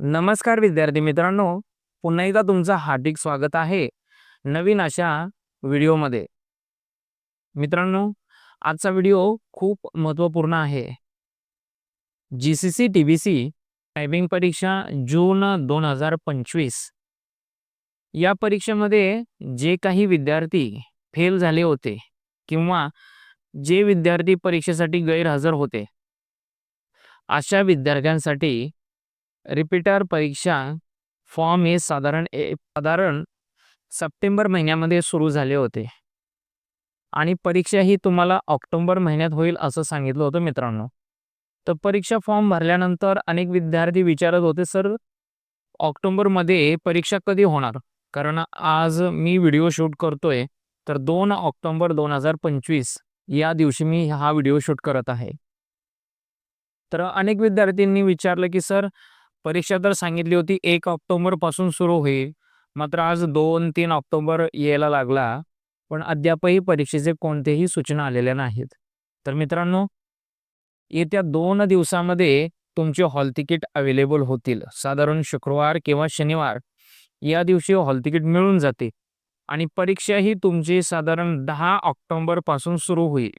नमस्कार विद्यार्थी मित्रांनो पुन्हा एकदा तुमचं हार्दिक स्वागत आहे नवीन अशा व्हिडिओमध्ये. मित्रांनो आजचा व्हिडिओ खूप महत्त्वपूर्ण आहे. G C C T B C typing परीक्षा जून दोन हजार पंचवीस. या परीक्षेमध्ये जे काही विद्यार्थी फेल झाले होते किंवा जे विद्यार्थी परीक्षेसाठी गैरहजर होते अशा विद्यार्थ्यांसाठी रिपीटर परीक्षा फॉर्म हे साधारण ए साधारण सप्टेंबर महिन्यामध्ये सुरू झाले होते. आणि परीक्षा ही तुम्हाला ऑक्टोबर महिन्यात होईल असं सांगितलं होतं मित्रांनो. तर परीक्षा फॉर्म भरल्यानंतर अनेक विद्यार्थी विचारत होते सर ऑक्टोबरमध्ये परीक्षा कधी होणार? कारण आज मी व्हिडिओ शूट करतोय तर दोन ऑक्टोबर दोन हजार पंचवीस या दिवशी मी हा व्हिडिओ शूट करत आहे. तर अनेक विद्यार्थ्यांनी विचारलं की सर परीक्षा तर सांगितली होती एक ऑक्टोबरपासून सुरू होईल. मात्र आज दोन तीन ऑक्टोबर यायला लागला पण अद्यापही परीक्षेचे कोणतेही सूचना आलेल्या नाहीत. तर मित्रांनो येत्या दोन दिवसामध्ये तुमचे हॉल तिकीट अवेलेबल होतील. साधारण शुक्रवार किंवा शनिवार या दिवशी हॉल तिकीट मिळून जाते आणि परीक्षा ही तुमची साधारण दहा ऑक्टोबरपासून सुरू होईल.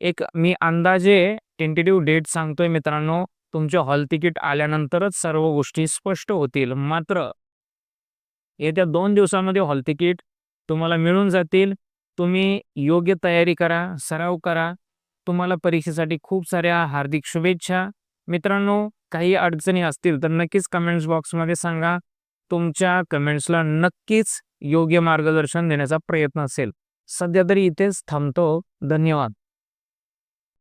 एक मी अंदाजे टेंटेटिव्ह डेट सांगतोय मित्रांनो तुमचे हॉल तिकीट आल्यानंतरच सर्व गोष्टी स्पष्ट होतील. मात्र येत्या दोन दिवसामध्ये हॉल तिकीट तुम्हाला मिळून जातील. तुम्ही योग्य तयारी करा सराव करा. तुम्हाला परीक्षेसाठी खूप साऱ्या हार्दिक शुभेच्छा. मित्रांनो काही अडचणी असतील तर नक्कीच कमेंट्स बॉक्समध्ये सांगा. तुमच्या कमेंट्सला नक्कीच योग्य मार्गदर्शन देण्याचा प्रयत्न असेल. सध्या तरी इथेच थांबतो. धन्यवाद.